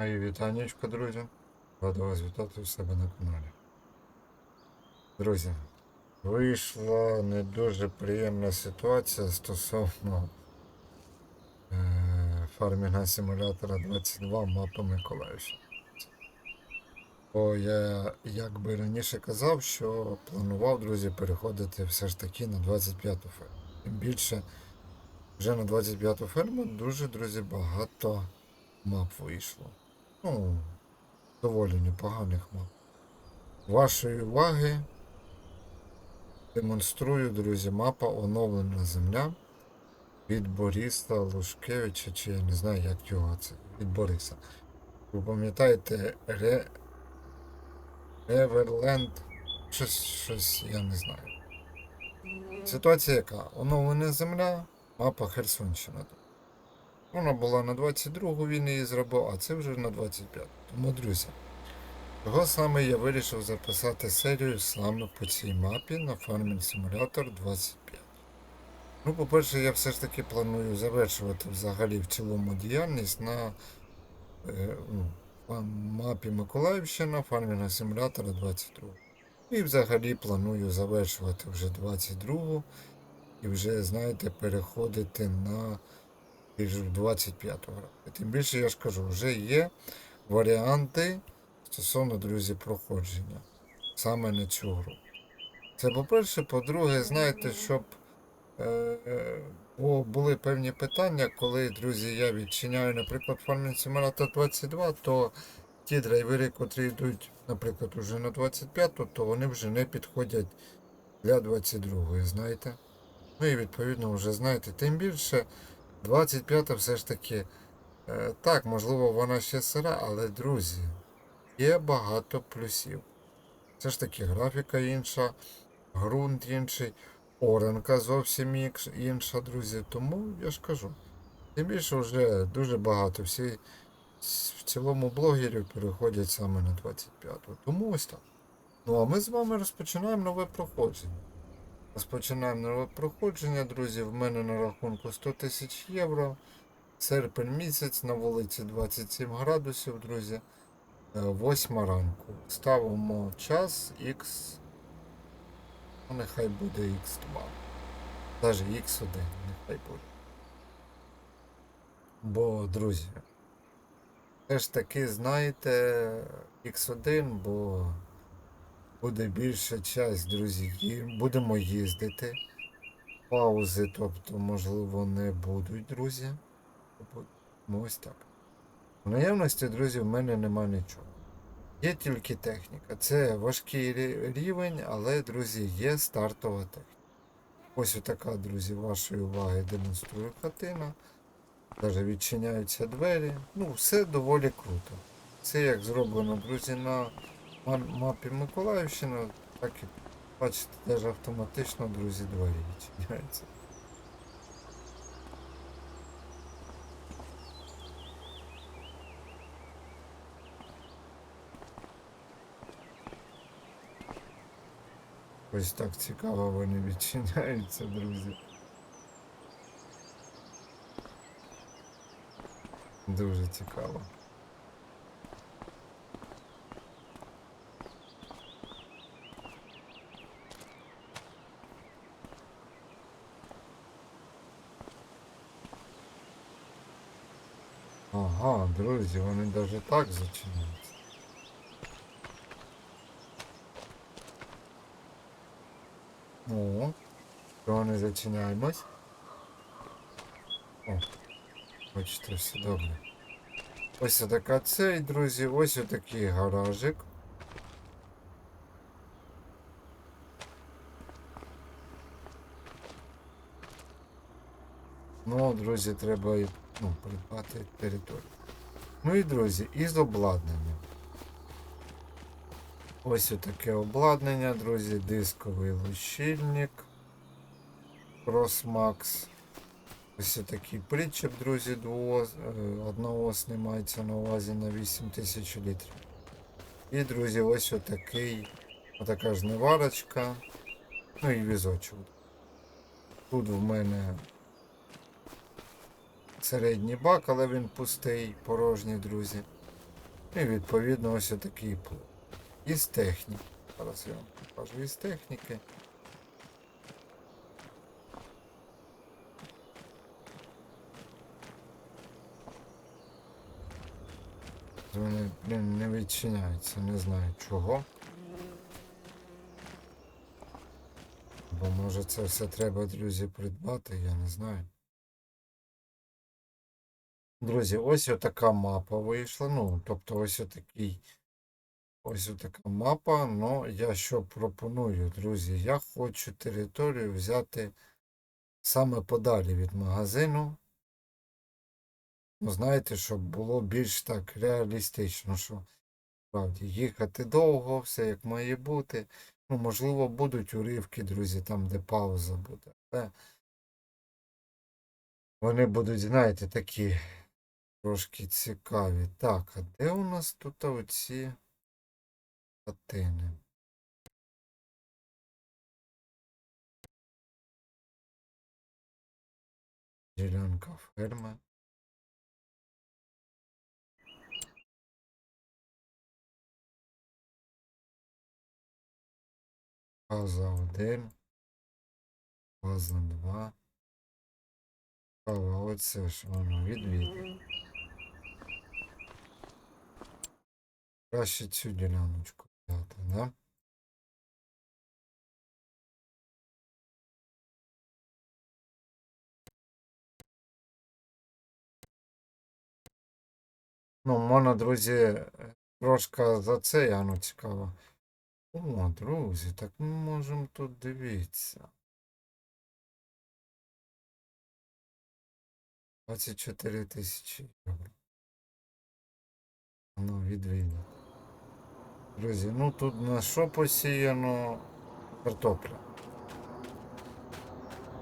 Мої вітанечко, друзі. Рада вас вітати у себе на каналі. Друзі, вийшла не дуже приємна ситуація стосовно е, фармінга симулятора 22 мапи Миколаївщини. Бо я як би раніше казав, що планував, друзі, переходити все ж таки на 25-ту ферму. Тим більше вже на 25-ту ферму дуже, друзі, багато мап вийшло. Ну, доволі непоганих мап. Вашої уваги демонструю, друзі, мапа оновлена земля від Бориса Лушкевича, чи я не знаю, як його це. Від Бориса. Ви пам'ятаєте Ре... Реверленд? Щось, щось я не знаю. Ситуація яка? Оновлена земля, мапа Херсонщина. Вона була на 22-гу, він її зробив, а це вже на 25-ту. Тому, друзі, того саме я вирішив записати серію саме по цій мапі на Farming Simulator 25. Ну, по-перше, я все ж таки планую завершувати взагалі в цілому діяльність на е, ну, мапі Миколаївщина Farming Simulator 22. І взагалі планую завершувати вже 22 і вже, знаєте, переходити на більш 25 грати. Тим більше я ж кажу, вже є варіанти стосовно, друзі, проходження саме на цю гру. Це по-перше, по-друге, знаєте, щоб е, е, були певні питання, коли, друзі, я відчиняю, наприклад, Farming Simulator 22, то ті драйвери, котрі йдуть, наприклад, уже на 25, то вони вже не підходять для 22, знаєте. Ну і відповідно вже знаєте, тим більше 25 все ж таки. Е, так, можливо, вона ще сира, але друзі, є багато плюсів. Все ж таки графіка інша, ґрунт інший, оранка зовсім інша, друзі. Тому я ж кажу. Тим більше вже дуже багато. Всі в цілому блогерів переходять саме на 25-ту. Тому ось так. Ну а ми з вами розпочинаємо нове проходження. Розпочинаємо нове проходження, друзі. В мене на рахунку 100 тисяч євро. Серпень місяць на вулиці 27 градусів, друзі. 8 ранку. Ставимо час X. Ну, нехай буде X2. Навіть X1, нехай буде. Бо, друзі, все ж таки, знаєте, X1, бо буде більша час, друзі. Будемо їздити. Паузи, тобто, можливо, не будуть, друзі. Ось так. В наявності, друзі, в мене нема нічого. Є тільки техніка. Це важкий рівень, але, друзі, є стартова техніка. Ось отака, друзі, вашої уваги демонструю хатина. Даже відчиняються двері. Ну, все доволі круто. Це як зроблено, друзі, на мапі Миколаївщини, так і бачите, навіть автоматично, друзі, двері відчиняються. Ось так цікаво вони відчиняються, друзі. Дуже цікаво. Ага, друзі, вони навіть так зачиняються. О, то не зачиняємось. О, бачите, все добре. Ось така цей, друзі, ось отакий гаражик. Ну, друзі, треба ну, придбати територію. Ну і друзі, із обладнання. Ось отаке обладнання, друзі, дисковий лущильник. Crossmax. Ось такий причеп, друзі, е, одноосний мається на увазі на 8000 літрів. І, друзі, ось отакий, отака жниварочка. Ну і візочок. Тут в мене середній бак, але він пустий, порожній, друзі. І відповідно ось такий плод. Із техніки. Зараз я вам покажу із техніки. Вони, блін, не відчиняються, не знаю чого. Бо може це все треба, друзі, придбати, я не знаю. Друзі, ось отака мапа вийшла. Ну, тобто ось отакий. Ось отака мапа. Ну, я що пропоную, друзі? Я хочу територію взяти саме подалі від магазину. Ну, знаєте, щоб було більш так реалістично, що справді їхати довго, все як має бути. Ну, можливо, будуть уривки, друзі, там, де пауза буде. Але вони будуть, знаєте, такі трошки цікаві. Так, а де у нас тут оці хатини? Ділянка ферми. Фаза 1. Фаза 2. Кава, оце ж воно відвід. Краще цю діляночку взяти, да? Ну, можна, друзі, е, трошки за це, а ну цікаво. О, друзі, так ми можемо тут дивитися. 24 тисячі євро. Ну, відвідати. Друзі, ну тут на що посіяно картопля.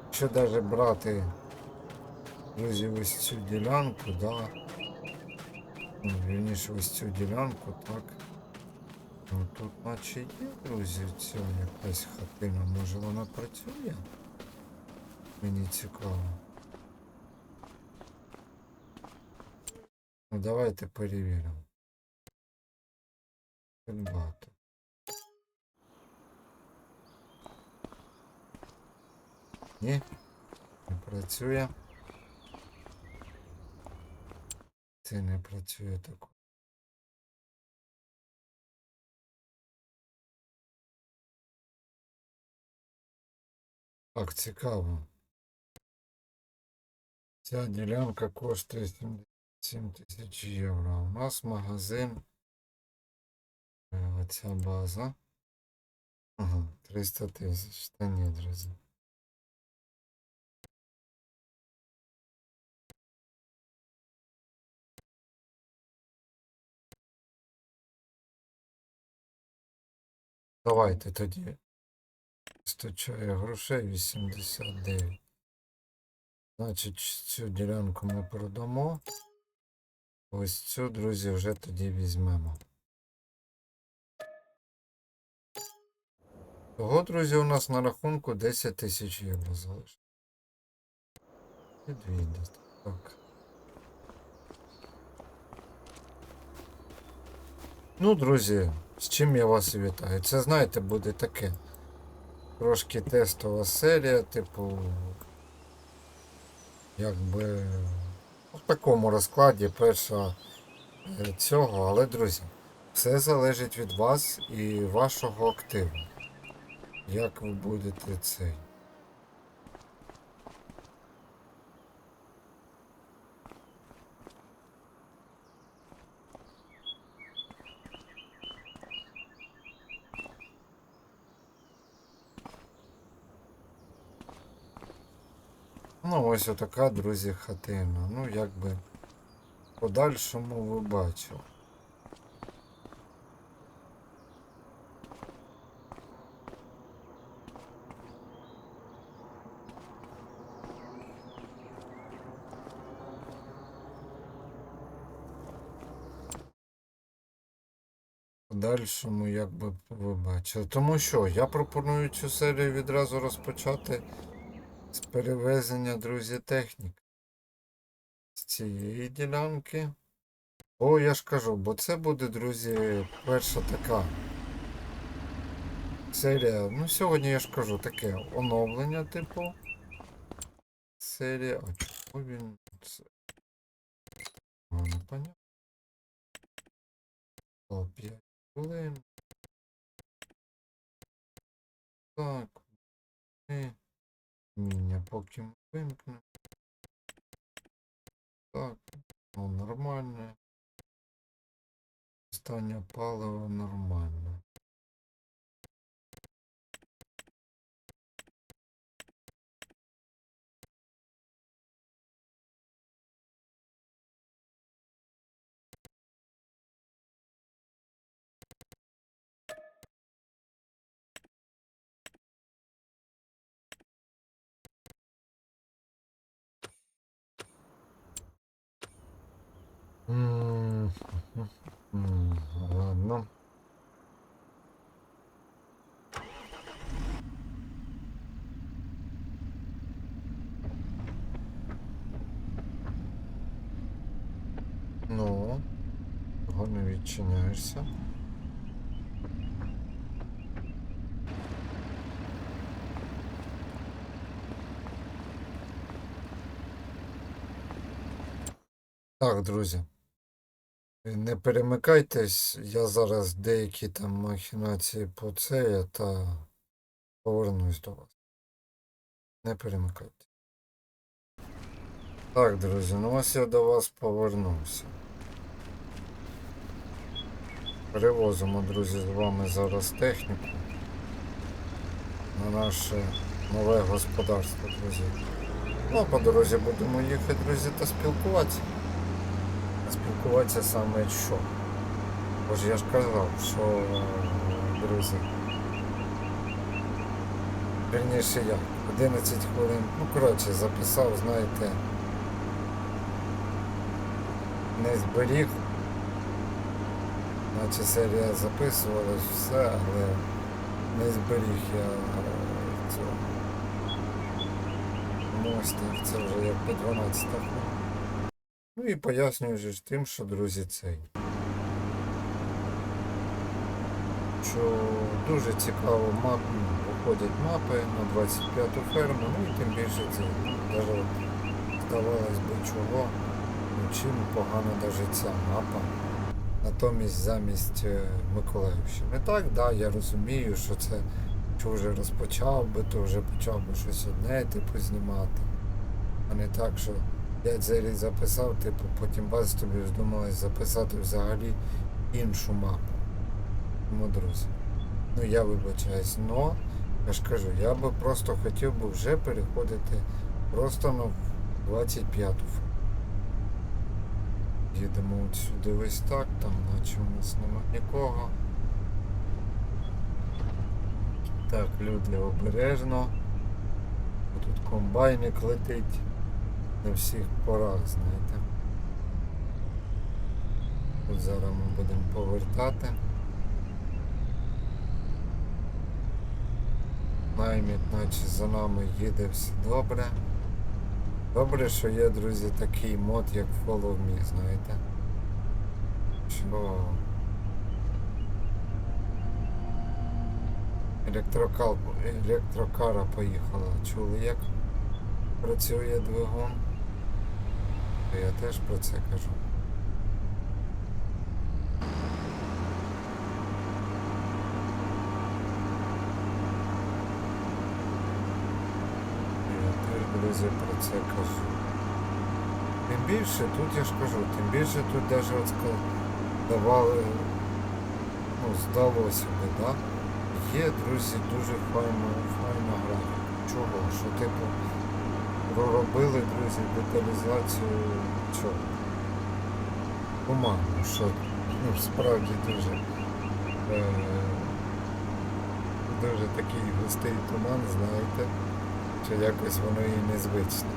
Якщо навіть брати, друзі, ось цю ділянку, да. Ну, вірніше ось цю ділянку, так. Ну тут наче є, друзі, ця якась хатина, може вона працює? Мені цікаво. Ну давайте перевіримо. Придбати. Ні, не працює. Це не працює так. Так, цікаво. Ця ділянка коштує 77 тисяч євро. У нас магазин. Оця база. Ага, 300 тисяч. Та ні, друзі. Давайте тоді. Стачає грошей 89. Значить, цю ділянку ми продамо. Ось цю, друзі, вже тоді візьмемо. Того, друзі, у нас на рахунку 10 тисяч євро залишилось. Так. Ну, друзі, з чим я вас вітаю. Це, знаєте, буде таке. Трошки тестова серія, типу. Якби в такому розкладі перша е, цього, але, друзі, все залежить від вас і вашого активу. Як ви будете цей. Ну, ось отака, друзі, хатина. Ну, якби в подальшому ви бачили. В подальшому, як би ви бачили. Тому що я пропоную цю серію відразу розпочати з перевезення, друзі, технік. З цієї ділянки О, я ж кажу, бо це буде, друзі, перша така серія. Ну, сьогодні я ж кажу таке оновлення, типу. Серія. А чому він це? А, ну. О, 5 хвилин. Так. І міння поки ми. Так, ну нормально. Остання паливо нормально. М, м, Ладно. Ну, чого не відчиняєшся? Так, друзі. Не перемикайтесь, я зараз деякі там махінації по це та повернусь до вас. Не перемикайтесь. Так, друзі, ну ось я до вас повернувся. Перевозимо, друзі, з вами зараз техніку на наше нове господарство, друзі. Ну, а по дорозі будемо їхати, друзі, та спілкуватися. Спілкуватися саме що? Бо ж я ж казав, що, друзі. Вірніше я. 11 хвилин. Ну, коротше, записав, знаєте. Не зберіг. Наче серія записувалась, все, але не зберіг я е, цього. Мостів, це вже як по 12 хвилин. Ну і пояснюю ж тим, що, друзі, цей. Що дуже цікаво мап, ну, виходять мапи на 25-ту ферму, ну і тим більше це навіть здавалось би чого, ну чим погана навіть ця мапа. Натомість замість е, Миколаївщини. Так, да, я розумію, що це що вже розпочав би, то вже почав би щось одне, типу, знімати. А не так, що я серій записав, типу, потім вас тобі здумалось записати взагалі іншу мапу. Тому, друзі. Ну я вибачаюсь, но я ж кажу, я би просто хотів би вже переходити просто на 25-ту. Їдемо от сюди ось так, там наче у нас нема нікого. Так, люди обережно. Тут комбайник летить на всіх порах, знаєте. Тут зараз ми будемо повертати. Найміт, наче за нами їде все добре. Добре, що є, друзі, такий мод, як Follow Me, знаєте. Що електрокал, електрокара поїхала. Чули як працює двигун? Я теж про це кажу. Я теж, друзі, про це кажу. Тим більше, тут я ж кажу, тим більше тут навіть от давали, ну, здалося би, да? Є, друзі, дуже файна, файна графіка. Чого? Що типу проробили, друзі, деталізацію чого? Туману, що ну, справді дуже е, дуже такий густий туман, знаєте, що якось воно і незвичне.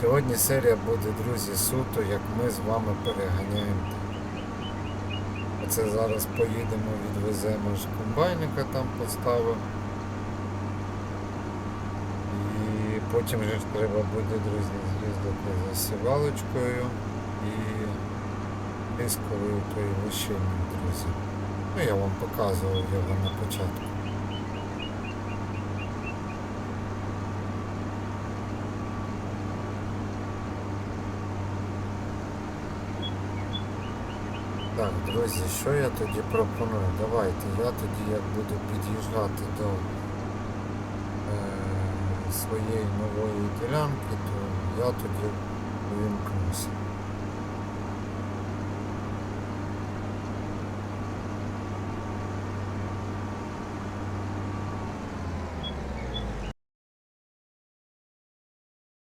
Сьогодні серія буде, друзі, суто, як ми з вами переганяємо. Оце зараз поїдемо, відвеземо ж комбайника там поставимо. І потім же треба буде, друзі, з'їздити за сівалочкою і дисковою лишиною, друзі. Ну, я вам показував його на початку. Так, друзі, що я тоді пропоную? Давайте, я тоді як буду під'їжджати до своєї нової ділянки, то я тоді увімкнуся.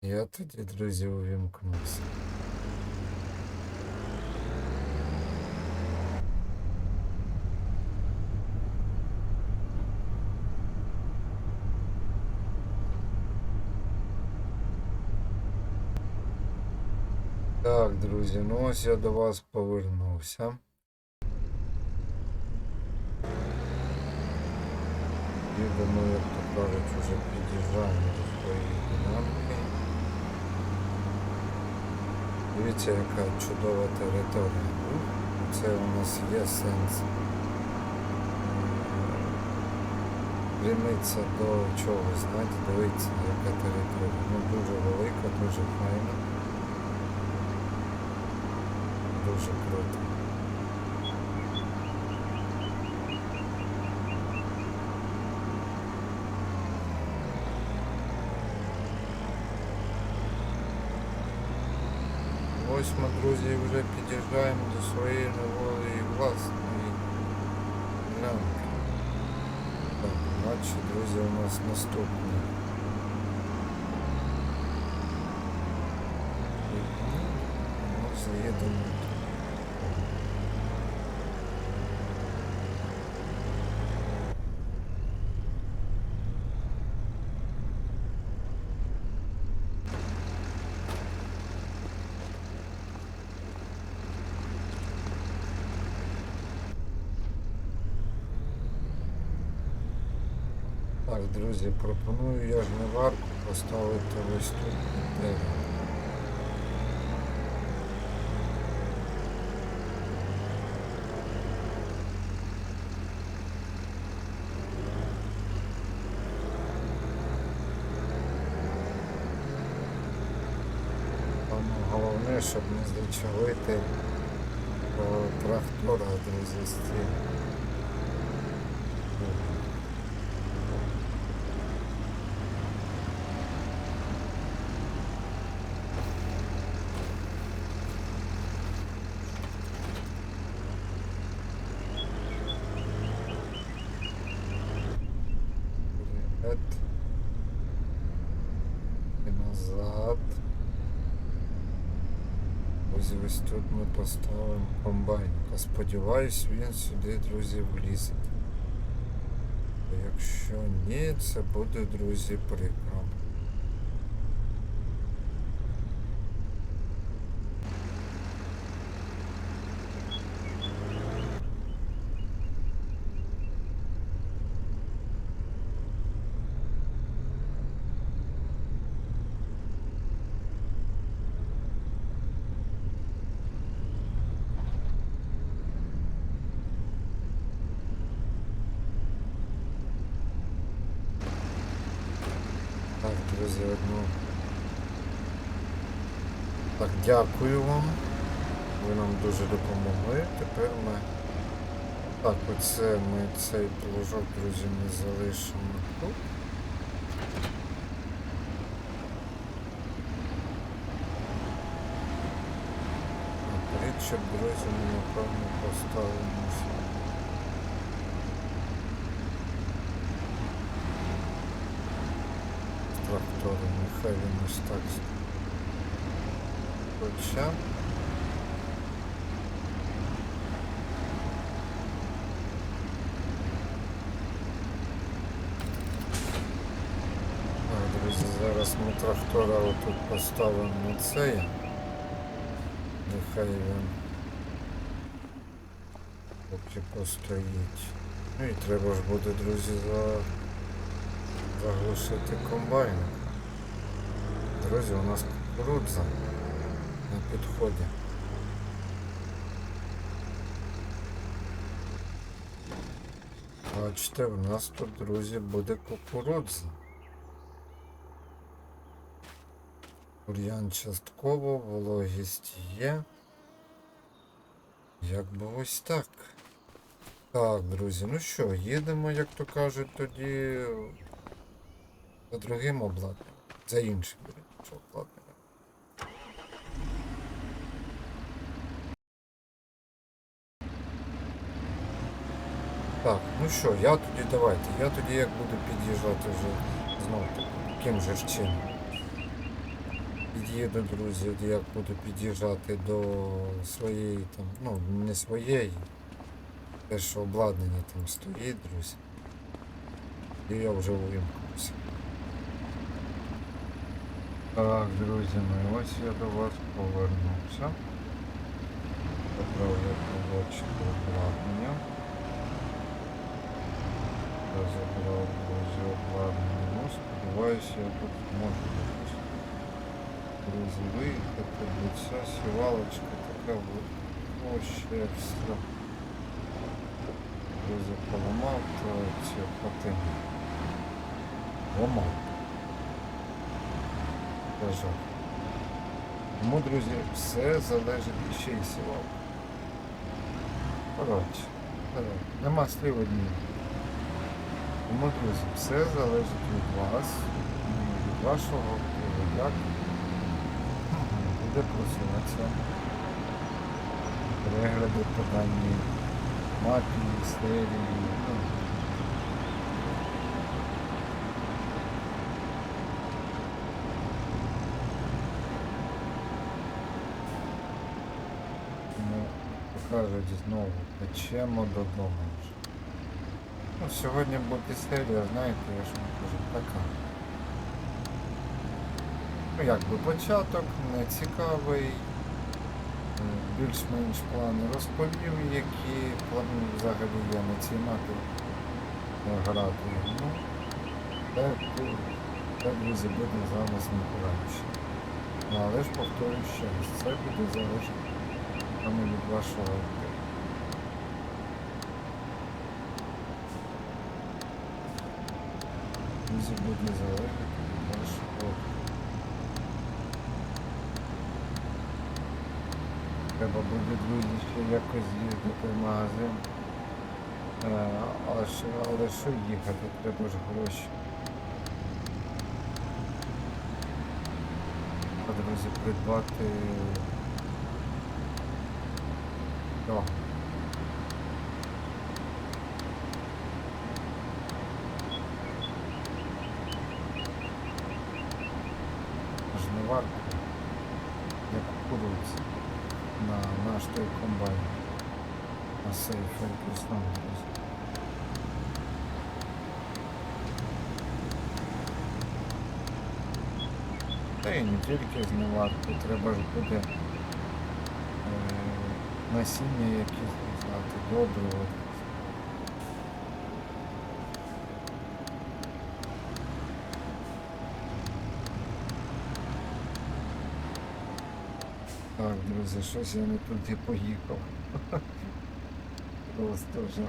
Я тоді, друзі, увімкнуся. Так, друзі, ну ось я до вас повернувся. Їдемо, як то кажуть, уже під'їжджаємо до своєї ділянки. Дивіться, яка чудова територія. Ну, Це у нас є сенс прямитися до чогось, знаєте, дивіться, яка територія. Ну, дуже велика, дуже файна. Дуже круто. Ось ми, друзі, вже під'їжджаємо до своєї нової власної ділянки. Так, наче, друзі, у нас наступний. Друзі, пропоную я ж не варку поставити ось тут дерево. Головне, щоб не зачавити е, трактора, друзі, з цим. Вперед. І назад. Ось ось тут ми поставимо комбайн. Сподіваюсь, він сюди, друзі, влізе. Якщо ні, це буде, друзі, прикро. Так, друзі, одну. Так, дякую вам. Ви нам дуже допомогли. Тепер ми. Так, оце ми цей положок, друзі, ми залишимо тут. А друзі, ми напевно поставимо сюди. трактори, нехай він ось так. Хоча. Друзі, зараз ми трактора отут поставимо на цей. Нехай він поки постоїть. Ну і треба ж буде, друзі, за... заглушити комбайн. друзі, у нас кукурудза підході. Бачите, у нас тут, друзі, буде кукурудза. Бур'ян частково, вологість є. Як би ось так. Так, друзі, ну що, їдемо, як то кажуть, тоді за другим обладнанням. За іншим обладнанням. Так, ну що, я тоді давайте. Я тоді як буду під'їжджати вже знову таки, же ж чином. Під'їду, друзі, як буду під'їжджати до своєї там, ну не своєї. Те, що обладнання там стоїть, друзі. І я вже увімкнувся. Так, друзі, ну і ось я до вас повернувся. Поправляю проводчику обладнання. Я забрав друзі обладнання. Ну, сподіваюся, я тут зможу якось. Друзі, виїхати, бо ця сівалочка така ще все. Друзі, поламав, то ці хатини. Ламав. Кажу. Тому, друзі, все залежить і ще й сівалка. Коротше, е, нема слів одні. Тому, все залежить від вас, від вашого як буде просуватися перегляди по даній мапі, серії. Ну, ну, покажуть знову, печемо додому вже. Ну, сьогодні буде серія, знаєте, я ж вам кажу, така. Ну, якби початок не цікавий. Більш-менш плани розповів, які планую взагалі я на цій мапі е, грати. Ну, так, друзі, буде зараз не краще. Ну, але ж повторюю ще раз, це буде саме від вашого Друзі, буде залежати від вашого. Треба буде друзі ще якось з'їздити в магазин. Е, але, що, але що їхати, треба ж гроші. Друзі, придбати. О. Жниварку для кукурудзи на наш той комбайн. Плюс. Та і не тільки змиварку, треба ж буде е, насіння якісь взяти, добриво. Так, друзі, щось я не туди поїхав. Просто жах.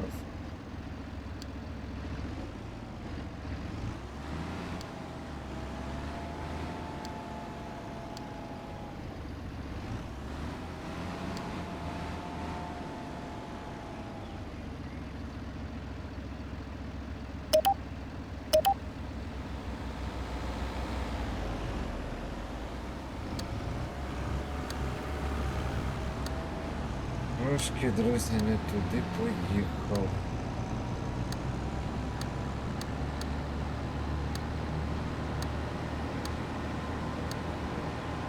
Трошки, друзі, не туди поїхав.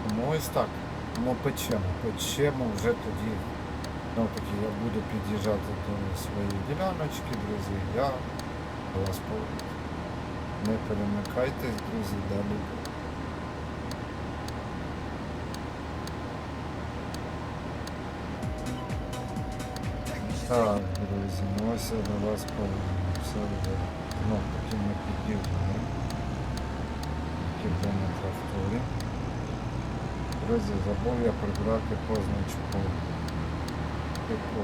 Тому ось так. Тому печемо. Печемо вже тоді. Ну таки я буду під'їжджати до своєї діляночки, друзі. Я вас поведу. Не перемикайтесь, друзі, далі. Так, друзі, ну ось я до вас вже. Ну, таки ми. Тільки на тракторі. друзі, забув я прибрати позначку. Типу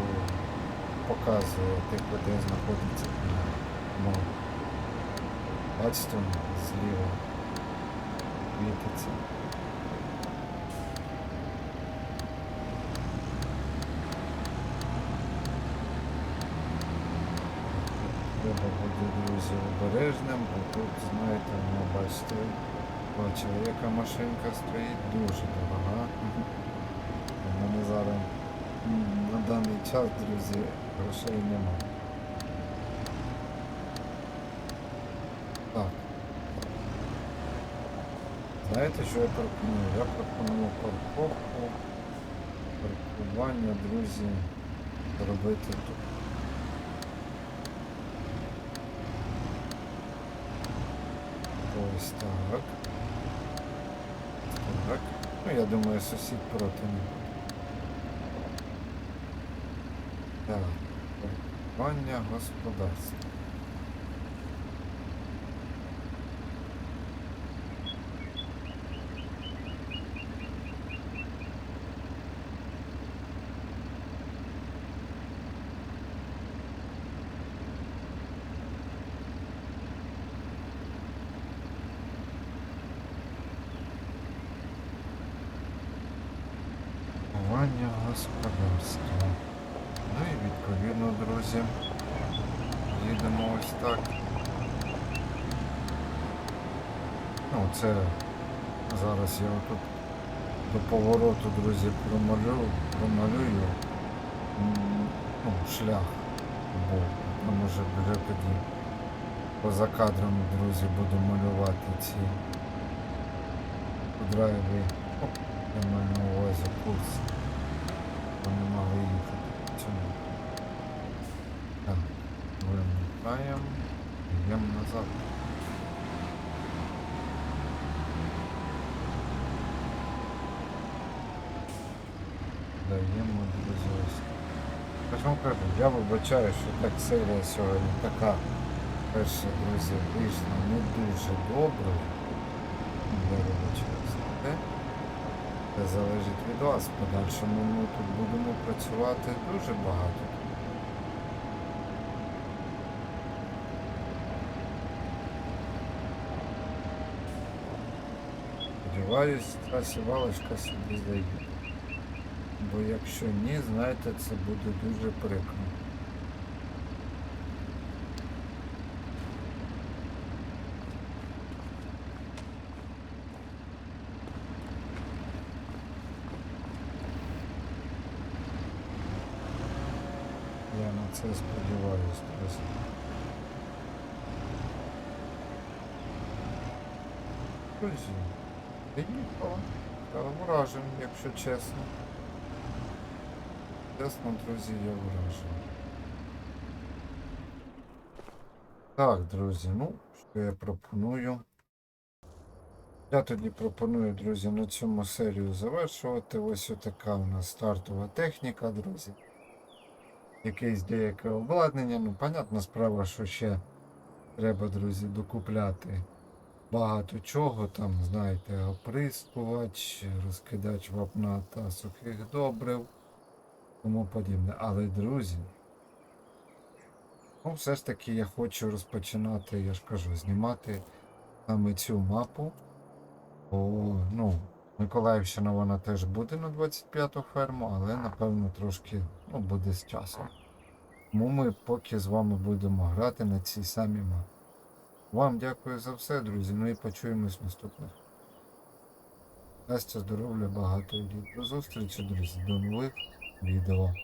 показує, типу, де знаходиться мов. Бачите, зліва світиться. Треба бути, друзі, обережним, бо тут, знаєте, ну, бачите, бачили, яка машинка стоїть, дуже дорога. У мене зараз на даний час, друзі, грошей немає. Так. Знаєте, що я пропоную? Я пропоную парковку, паркування, друзі, зробити тут. Ось так. Так. Ну, я думаю, сусід проти не буде. Так. Пання господарства. Паркування господарства. Ну і відповідно, друзі, їдемо ось так. Ну, це зараз я отут до повороту, друзі, промалю, промалюю ну, шлях. Там уже вже тоді поза кадром, друзі, буду малювати ці драйви. Я маю на увазі курс. Вони могли їхати по цьому. Так, вимикаємо. Йдемо назад. Даємо ж вам кажу, я вибачаю, що так сила сьогодні така перша, друзі, вийшла не дуже добре. Я вибачаюся. Це залежить від вас. В подальшому ми тут будемо працювати дуже багато. Сподіваюсь, ця сівалочка собі здає. Бо якщо ні, знаєте, це буде дуже прикро. Я на це сподіваюсь, друзі. Друзі, приїхала. Та вражений, якщо чесно. Чесно, друзі, я вражений. Так, друзі, ну, що я пропоную? Я тоді пропоную, друзі, на цьому серію завершувати. Ось така у нас стартова техніка, друзі. Якесь деяке обладнання. Ну, понятна справа, що ще треба, друзі, докупляти багато чого. Там, знаєте, оприскувач, розкидач вапна та сухих добрив, тому подібне. Але, друзі, ну, все ж таки я хочу розпочинати, я ж кажу, знімати саме цю мапу. Бо, ну, Миколаївщина вона теж буде на 25-ту ферму, але напевно трошки ну, буде з часом. Тому ми поки з вами будемо грати на цій самій мапі. Вам дякую за все, друзі. Ну і почуємось наступних. Настя здоров'я, багато літ. До зустрічі, друзі, до нових відео.